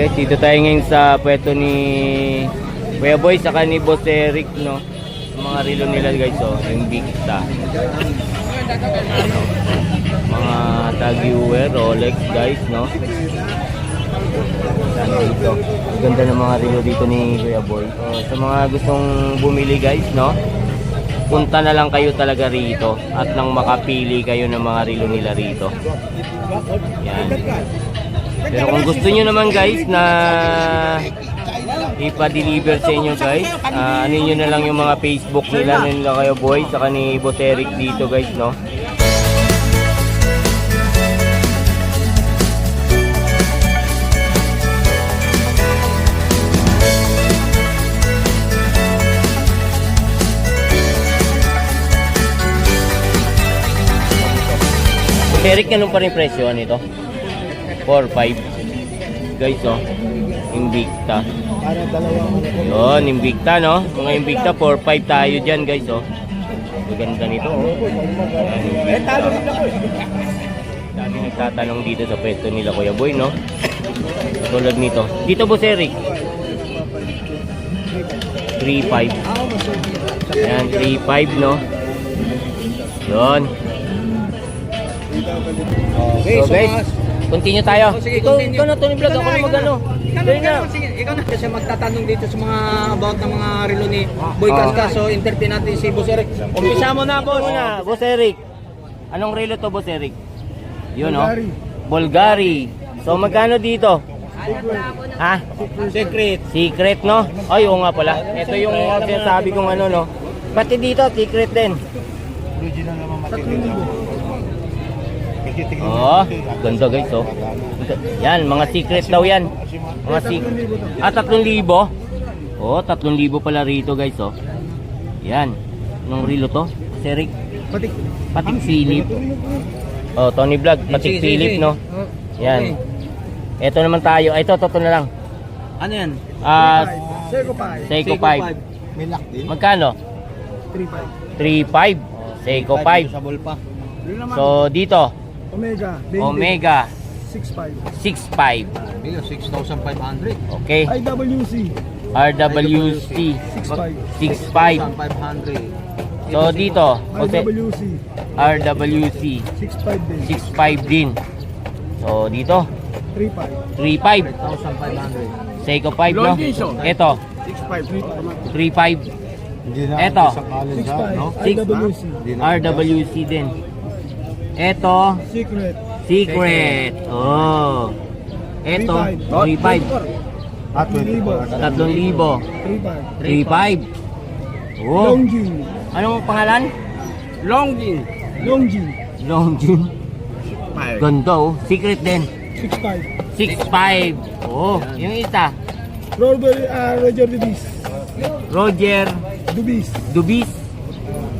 guys, dito tayo ngayon sa pwesto ni Kuya Boy saka ni Boss Eric no. Mga relo nila guys oh, yung Victa. Ano, mga Tagiwer, Rolex guys no. Ano dito. Ang ganda ng mga relo dito ni Kuya Boy. So, sa mga gustong bumili guys no, punta na lang kayo talaga rito at nang makapili kayo ng mga relo nila rito. Yan. Pero kung gusto nyo naman guys na ipa-deliver sa inyo guys, uh, ano nyo na lang yung mga Facebook nila ano nila kayo boy, saka ni Boss Eric dito guys no. Eric, ganun pa rin presyo ano nito? 4-5 guys oh Invicta. Yun Invicta no? Mga Invicta 4-5 tayo dyan guys oh. Maganda nito oh. Ayan, dami nagtatanong dito sa pwesto nila Kuya Boy no? Tulad nito. Dito boss Eric. 3-5 ayan 3-5 no? Yun. So guys Continue tayo. Oh, sige, ikaw, continue. ikaw na, Tony Vlog. Ako na mag-ano. Ikaw na, ikaw na. Sige, ikaw na. Kasi magtatanong dito sa mga about ng mga relo ni Boy ah. Casca. So, natin si Boss Eric. Umpisa mo na, Boss. Una, Boss Eric. Anong relo to, Boss Eric? Yun, no? Bulgari. So, magkano dito? Ha? Secret. Secret, no? Ay, oo nga pala. Ito yung sabi kong ano, no? Pati dito, secret din. Original naman material. Oh, ganda guys oh. Yan, mga secret daw yan. Mga secret. Ah, 3,000? Oh, 3,000 pala rito guys oh. Yan. Nung rilo to? Serik. Patik. Patik silip. Oh, Tony Vlog, patik silip no. Oh, yan. Ito naman tayo. Ay, ito, na lang. Ano yan? Ah, Seiko 5. Seiko 5. May lock din. Magkano? 3.5. 3.5. Seiko 5. So dito, Omega. 20. Omega. 6.5. 6.5. Million, 6,500. Okay. IWC. RWC. 6.5. 6.5. 6,500. So dito, Jose, IWC. RWC. 6.5 din. 6.5 din. So dito, 3.5. 3.5. 8,500. Seiko 5, no? Ito, 6.5. 3.5. Hindi na Eto. no? 6.5. IWC. RWC din. Ito, Secret. Secret. Oh. Ito, 3.5. At 3,000. 3,500. 3.5. Oh. Longjin. Anong pangalan? Longjin. Longjin. Longjin. Ganda oh. Secret din. 6.5. 6.5. Oh, yung isa. Robert ah, Roger Dubis. Roger Dubis. Dubis.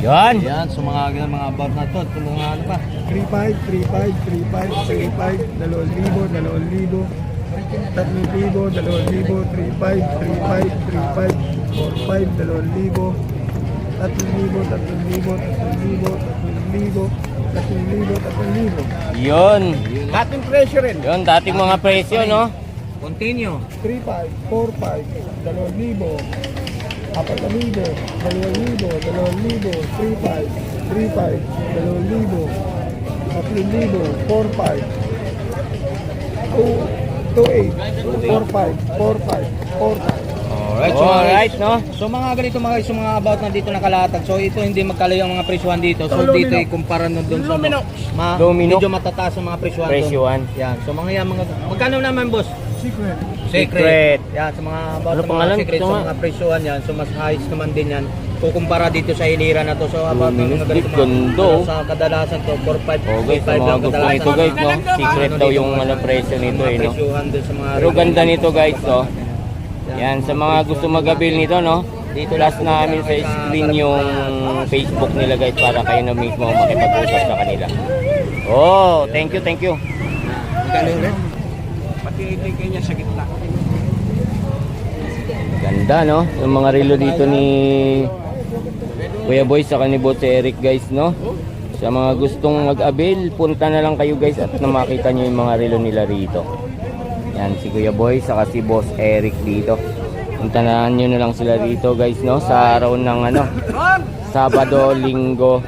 Yan. Yan, so mga ganyan mga bar na to at mga ano pa. 3-5, 3-5, 2,000, 2,000, 3,000, 2,000, 3,500, 3,500, 3,500, 2,000, 3,000, 3,000, 3,000, 3,000, 3,000, 3,000. Yun. Dating presyo rin. Yun, dating mga presyo, no? Continue. 3,500, 4,500, 2,000, apat na libo, dalawang libo, dalawang libo, 3-5, 3-5, dalawang libo, tatlong libo, 4-5, 2-8, 4-5, 4-5, 4-5. Alright, so, Alright, no? So mga ganito mga guys, yung mga about na dito nakalatag. So ito hindi magkalayo ang mga presyuhan dito. So Lumino. dito ikumpara nun doon sa Lumino. ma, Lumino. medyo matataas ang mga presyuhan doon. Presyuhan. Yan. So mga yan mga magkano naman boss? Secret. Secret. Yan sa mga about Ano sa mga secret Ito sa mga presyuhan yan. So mas highs naman din yan. Kukumpara dito sa hilira na to. So about ng Luminous mga ganito mga ano, sa kadalasan to 4 5 Oh guys, sa 5 mga lang kadalasan. nito guys, no? Secret daw yung ano presyo nito mga eh, no? mga Pero ganda nito guys, oh. Yan, sa mga gusto magabil nito, no? Dito last namin sa screen yung Facebook nila guys para kayo na mismo makipag-usap sa kanila. Oh, thank you, thank you. Pati iligay niya sa gitna. Ganda no? Yung mga relo dito ni Kuya Boy sa ni Boss Eric guys no? Sa mga gustong mag-avail, punta na lang kayo guys at na makita nyo yung mga relo nila rito. Yan si Kuya Boy saka si Boss Eric dito. Puntahan nyo na lang sila dito guys no? Sa araw ng ano, Sabado, Linggo.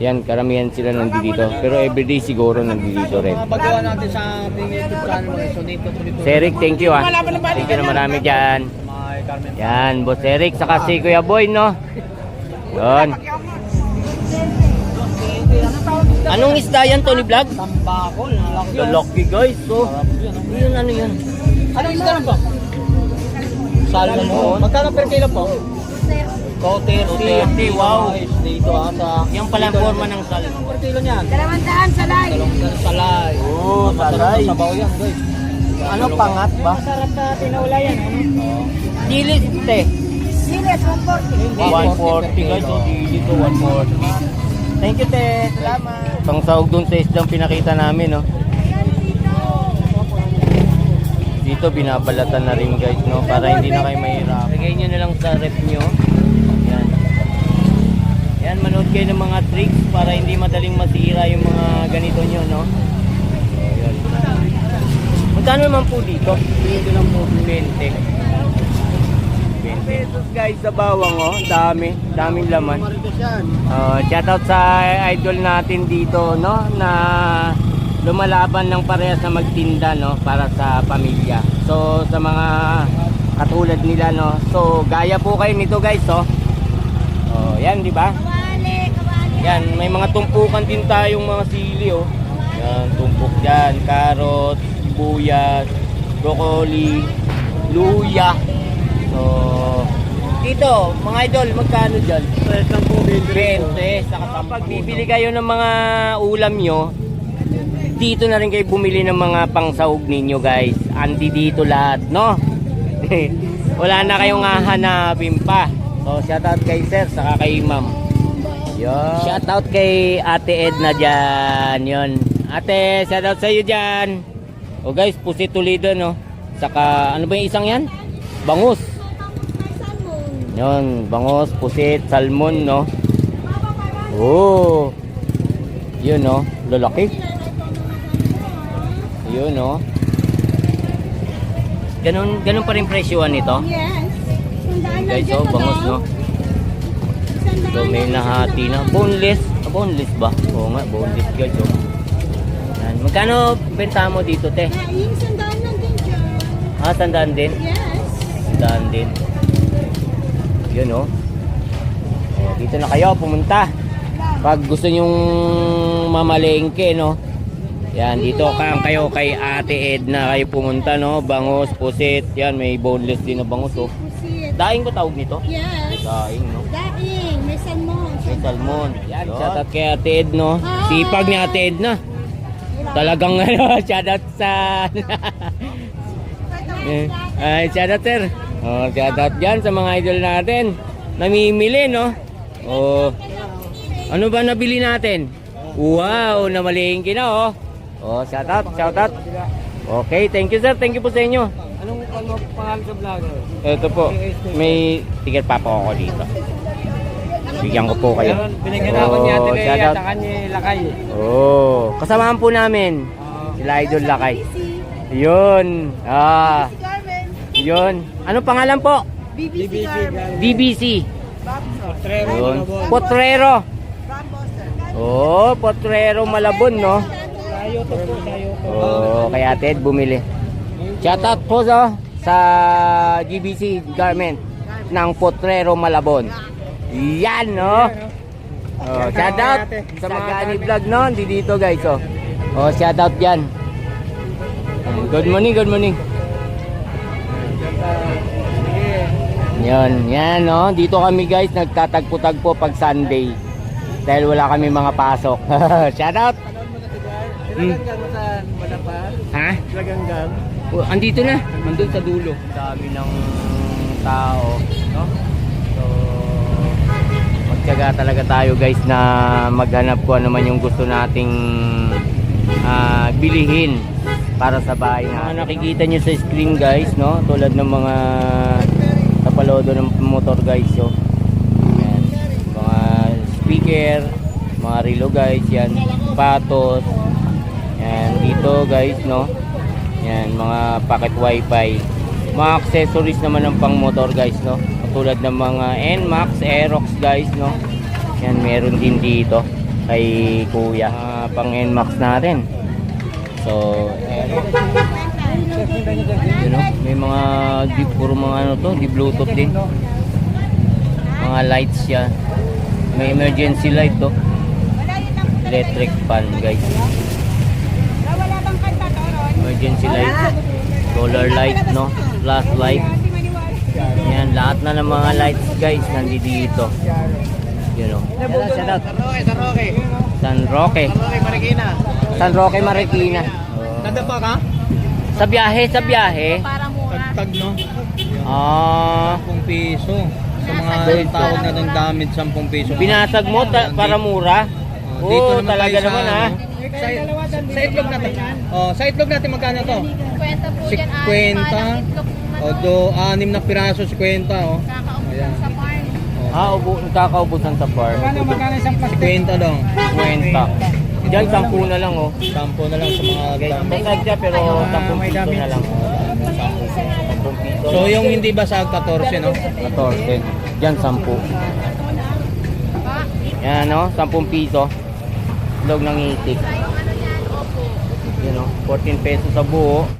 Yan, karamihan sila nandito. Pero everyday siguro nandito rin. Mga bagawa natin sa ating YouTube channel so Eric, thank you ah. Thank you na marami dyan. Yan, Boss Eric, saka si Kuya Boy, no? Yun. Anong isda yan, Tony Vlog? Tambakol. Lalaki, guys. So, Sarap yun, oh. yun, ano yun? Anong isda lang po? Salmon. Magkano per kilo po? 230. 230, wow. Dito ah sa... Yan pala ang forma ng salmon. Per kilo niyan. Dalawandaan sa live. Dalawang salay. Oo, Masarap salay. Sabaw yan, guys. Ano, pangat ba? Masarap na tinaula yan. Ano? Dilis, te. Siles, 140. 140, guys. O, dilis to 140. Thank you, te. Salamat. Pang sahog dun sa isdang pinakita namin, no? Dito binabalatan na rin guys no para hindi na kayo mahirap. Lagay nyo na lang sa rep nyo. Yan. Yan manood kayo ng mga tricks para hindi madaling masira yung mga ganito nyo no. Magkano naman po dito? 20 lang po. 20. 20 pesos guys sa bawang oh. Dami. Daming laman. Uh, shoutout sa idol natin dito no na lumalaban ng parehas na magtinda no para sa pamilya. So sa mga katulad nila no. So gaya po kayo nito guys oh. Oh, yan di ba? Yan, may mga tumpukan din tayong mga sili oh. Yan, tumpok dyan, carrot, sibuyas, broccoli, luya. So, dito, mga idol, magkano dyan? 20. Saka pag bibili kayo ng mga ulam nyo, dito na rin kayo bumili ng mga pangsahog ninyo guys. Andi dito lahat, no? Wala na kayong hahanapin pa. So, shoutout kay sir, saka kay ma'am. Yun. Shoutout kay Ate Edna dyan. Yun. Ate, shoutout sa iyo dyan. O guys, pusit tulido, no? Saka, ano ba yung isang yan? Bangus. Yun, bangus, pusit, salmon, no? Oh. Yun, no? Lalaki. Yun, no? Ganun, ganun pa rin presyoan nito. Yes. Sandaan Guys, dyan oh, daw. no? Sandaan So, may nahati na. Boneless. Ah, boneless ba? Oo nga, boneless guys, oh. Yan. Magkano benta mo dito, te? Ah, yung sandaan lang din. Ah, tandaan din? Yes. Tandaan din. Yun, oh. Oh, Dito na kayo, pumunta. Pag gusto nyong mamalengke, no? Yan, dito ka kayo kay Ate Edna kayo pumunta, no? Bangos, pusit. Yan, may boneless din na bangos, oh. Daing ko tawag nito? Yes. Daing, no? Daing. May salmon. May salmon. Yan, shoutout kay Ate Ed, no? Sipag ni Ate Ed na. Talagang ano, shoutout sa... Eh, Ay, shoutout sir. Oh, shoutout dyan sa mga idol natin. Namimili, no? Oh. Ano ba nabili natin? Wow, namalingki na, oh. Oh, shoutout, shoutout. Okay, thank you sir. Thank you po sa inyo. Anong ano pangalan sa vlogger? Ito po, may ticket pa po ako dito. Bigyan ko po kayo. Binigyan ako niya Oh, Lea shoutout. at kanya lakay. Oh, kasamahan po namin. Ah, Sila Idol Lakay. Yun. Ah. Yun. Ano pangalan po? BBC BBC Garment. BBC. Potrero, Yun. Malabon. Potrero. Oh, Potrero Malabon, no? Sa YouTube po, sa YouTube. Oh, kaya Ted bumili. Shoutout po sa sa GBC Garment ng Potrero Malabon. Yan, no? Oh, shoutout sa mga ani vlog no, di dito guys, oh. Oh, shoutout yan. Good morning, good morning. Yan, yan, no? Dito kami guys, nagtatagpo-tagpo pag Sunday. Dahil wala kami mga pasok. shoutout! Hmm. Ilaganggang mo sa Malapad. Ha? Ilaganggang. Oh, andito na. Andun sa dulo. Dami ng tao, no? So, nagtyaga talaga tayo guys na maghanap ko ano man yung gusto nating ah, bilihin para sa bahay na nakikita nyo sa screen guys no? Tulad ng mga tapalodo ng motor guys so yan. mga speaker mga relo guys yan. Patos. Yan dito guys no? Yan mga pocket wifi. Mga accessories naman ng pang motor guys no? Tulad ng mga NMAX Aerox guys no? Yan meron din dito kay kuya. Mga pang NMAX natin so you know, may mga di puro mga ano to di bluetooth din. Mga lights yan may emergency light to. Electric fan guys. Wala bang kanta to, Ron? emergency light. Solar light no? Flashlight yan lahat na ng mga lights guys nandito you know. Shout out San Roque San Roque Marikina Nadapa ka? sa biyahe sa biyahe Tagtag no? ah 10 piso. Sa mga Dito. tawag na ng damit, 10 piso. binasag mo ta- para mura Oh, dito Oo, naman talaga naman ha. ano, Sa, sa itlog natin. Oh, sa itlog natin magkano to? Kwenta po yan, kwenta. anim, itlog na O do, anim na piraso si kwenta oh. Kakaubusan sa farm. Ah, ubo, nakakaubusan sa farm. isang plastic? Kwenta lang. Kwenta. Diyan, sampu na lang oh. Sampo na lang sa mga dami. basag siya pero 10 piso na lang. 10 piso. So yung hindi basag 14 no? 14. Diyan, 10. Yan no, 10 piso. Log ng itik. Ano yan, know, 14 pesos sa buo.